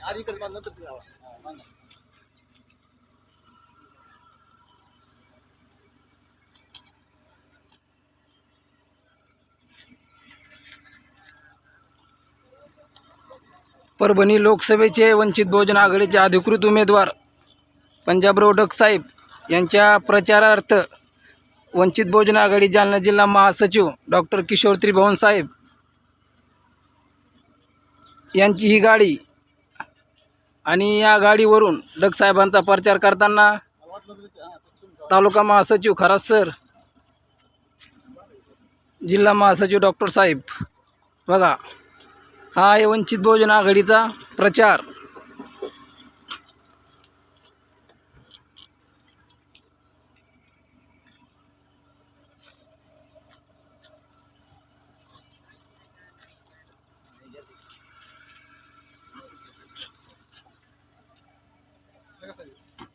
आधी इकडे बांधलं तर ते लावा. परभणी लोकसभेचे वंचित बहुजन आघाडीचे अधिकृत उमेदवार पंजाबराव साहेब यांच्या प्रचारार्थ वंचित बहुजन आघाडी जालना जिल्हा महासचिव डॉक्टर किशोर त्रिभुवन साहेब यांची ही गाडी आणि या गाडीवरून डक साहेबांचा प्रचार करताना तालुका महासचिव खरास सर जिल्हा महासचिव डॉक्टर साहेब बघा हा आहे वंचित बहुजन आघाडीचा प्रचार. টাকা চাইবে